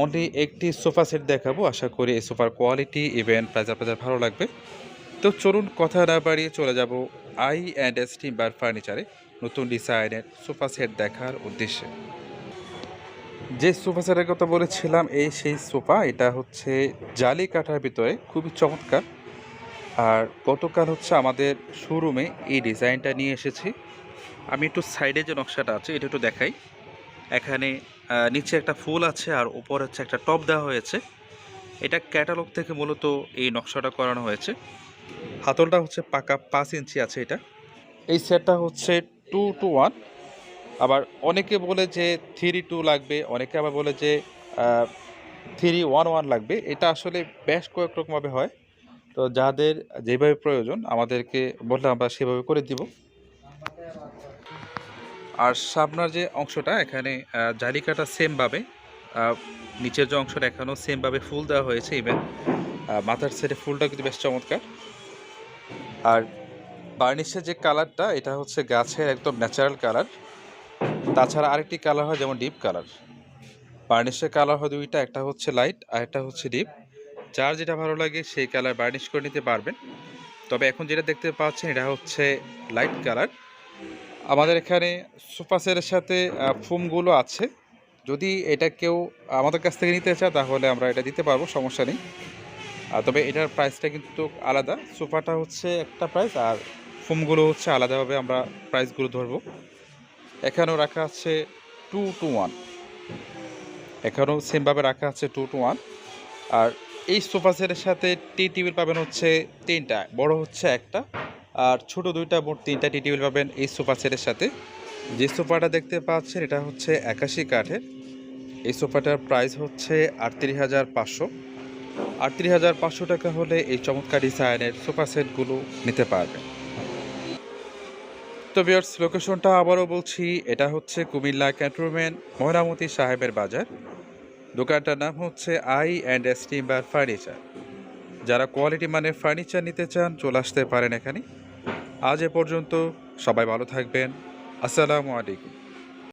Only একটি sofa set দেখাবো। আশা করি এই সোফার কোয়ালিটি ইভেন প্রাইস আপনাদের ভালো লাগবে। তো চলুন কথা না বাড়িয়ে চলে যাব আই অ্যান্ড এস টিম্বার ফার্নিচারে নতুন ডিজাইনের সোফা সেট দেখার উদ্দেশ্যে। যে সোফা সেটের কথা বলেছিলাম, এই সেই সোফা এটা হচ্ছে জালি কাঠার ভিতরে, খুবই চমৎকার। আর গতকাল হচ্ছে আমাদের শোরুমে এই ডিজাইনটা নিয়ে এসেছি। আমি একটু সাইডে যে নকশাটা আছে, এটা একটু দেখাই। এখানে নিচে একটা ফুল আছে আর উপরে হচ্ছে একটা টপ দেওয়া হয়েছে। এটা ক্যাটালগ থেকে মূলত এই নকশাটা করানো হয়েছে। হাতলটা হচ্ছে পাকা পাঁচ ইঞ্চি আছে এটা। এই সেটটা হচ্ছে টু টু ওয়ান আবার অনেকে বলে যে থ্রি টু লাগবে, অনেকে আবার বলে যে থ্রি ওয়ান ওয়ান লাগবে। এটা আসলে বেশ কয়েক রকমভাবে হয়। তো যাদের যেভাবে প্রয়োজন, আমাদেরকে বললে আমরা সেভাবে করে দিব। আর সামনার যে অংশটা, এখানে জালিকাটা সেমভাবে নিচের যে অংশটা এখানেও সেমভাবে ফুল দেওয়া হয়েছে ইভেন মাথার সাইডে ফুলটা কিন্তু বেশ চমৎকার। আর বার্নিশের যে কালারটা এটা হচ্ছে গাছের একদম ন্যাচারাল কালার তাছাড়া আরেকটি কালার হয় যেমন ডিপ কালার বার্নিশের কালার হয় দুইটা, একটা হচ্ছে লাইট আর একটা হচ্ছে ডিপ যার যেটা ভালো লাগে, সেই কালার বার্নিশ করে নিতে পারবেন। তবে এখন যেটা দেখতে পাচ্ছেন, এটা হচ্ছে লাইট কালার আমাদের এখানে সোফা সেটের সাথে ফোমগুলো আছে। যদি এটা কেউ আমাদের কাছ থেকে নিতে চায়, তাহলে আমরা এটা দিতে পারব, সমস্যা নেই। তবে এটার প্রাইসটা কিন্তু আলাদা। সোফাটা হচ্ছে একটা প্রাইস আর ফোমগুলো হচ্ছে আলাদাভাবে আমরা প্রাইসগুলো ধরবো। এখানেও রাখা আছে টু টু ওয়ান এখানেও সেমভাবে রাখা আছে টু টু ওয়ান আর এই সোফা সেটের সাথে টি টেবিল পাবেন হচ্ছে তিনটা। বড় হচ্ছে একটা। আর ছোট দুইটা মোট তিনটা টি টেবিল পাবেন এই সোফা সেটের সাথে। যে সোফাটা দেখতে পাচ্ছেন, এটা হচ্ছে একাশি কাঠের। এই সোফাটার প্রাইস হচ্ছে আটত্রিশ হাজার পাঁচশো। আটত্রিশ হাজার পাঁচশো টাকা হলে এই চমৎকার ডিজাইনের সোফা সেটগুলো নিতে পারবেন। তো বিয়ার্স লোকেশনটা আবারও বলছি, এটা হচ্ছে কুমিল্লা ক্যান্টনমেন্ট, ময়নামতি সাহেবের বাজার। দোকানটার নাম হচ্ছে আই অ্যান্ড এস ফার্নিচার যারা কোয়ালিটি মানে ফার্নিচার নিতে চান, চলে আসতে পারেন এখানে। আজ এ পর্যন্ত সবাই ভালো থাকবেন। আসসালামু আলাইকুম।